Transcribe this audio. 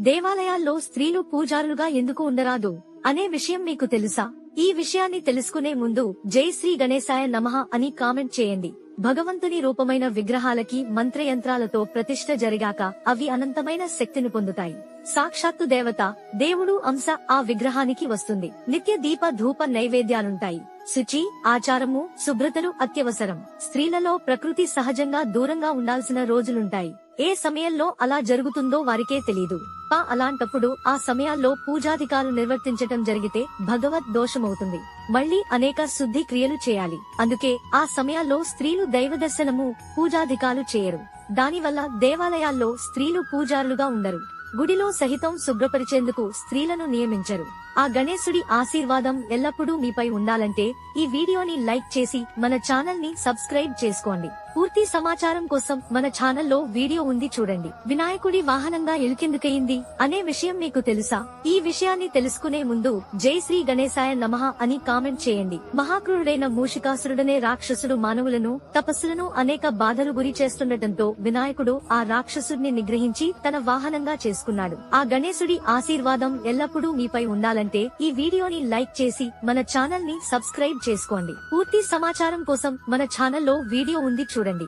దేవాలయాల్లో స్త్రీలు పూజారులుగా ఎందుకు ఉండరాదు? అనే విషయం మీకు తెలుసా? ఈ విషయాన్ని తెలుసుకునే ముందు జై శ్రీ గణేశాయ నమః అని కామెంట్ చేయండి. భగవంతుని రూపమైన విగ్రహాలకి మంత్రయంత్రాలతో ప్రతిష్ఠ జరిగాక అవి అనంతమైన శక్తిని పొందుతాయి. సాక్షాత్తు దేవత దేవుడు అంశ ఆ విగ్రహానికి వస్తుంది. నిత్య దీప ధూప నైవేద్యాలుంటాయి. శుచి ఆచారము శుభ్రతలు అత్యవసరం. స్త్రీలలో ప్రకృతి సహజంగా దూరంగా ఉండాల్సిన రోజులుంటాయి. ఏ సమయంలో అలా జరుగుతుందో వారికే తెలీదు. తప్ప అలాంటప్పుడు ఆ సమయాల్లో పూజాధికాలు నిర్వర్తించటం జరిగితే భగవత్ దోషమవుతుంది. మళ్ళీ అనేక శుద్ధి క్రియలు చేయాలి. అందుకే ఆ సమయాల్లో స్త్రీలు దైవ దర్శనము పూజాధికాలు చేయరు. దానివల్ల దేవాలయాల్లో స్త్రీలు పూజారులుగా ఉండరు. గుడిలో సహితం శుభ్రపరిచేందుకు స్త్రీలను నియమించరు. ఆ గణేశుడి ఆశీర్వాదం ఎల్లప్పుడూ మీపై ఉండాలంటే ఈ వీడియోని లైక్ చేసి మన ఛానల్ని సబ్స్క్రైబ్ చేసుకోండి. పూర్తి సమాచారం కోసం మన ఛానల్లో వీడియో ఉంది చూడండి. వినాయకుడి వాహనంగా ఎలుకెందుకయింది అనే విషయం మీకు తెలుసా? ఈ విషయాన్ని తెలుసుకునే ముందు జై శ్రీ గణేశాయ నమః అని కామెంట్ చేయండి. మహాక్రూరుడైన మూషికాసురుడనే రాక్షసుడు మానవులను తపస్సులను అనేక బాధలు గురి చేస్తుండటంతో వినాయకుడు ఆ రాక్షసుడిని నిగ్రహించి తన వాహనంగా చేసుకున్నాడు. ఆ గణేశుడి ఆశీర్వాదం ఎల్లప్పుడూ మీపై ఉండాలంటే ఈ వీడియోని లైక్ చేసి మన ఛానల్ని సబ్స్క్రైబ్ చేసుకోండి. పూర్తి సమాచారం కోసం మన ఛానల్లో వీడియో ఉంది చూడండి.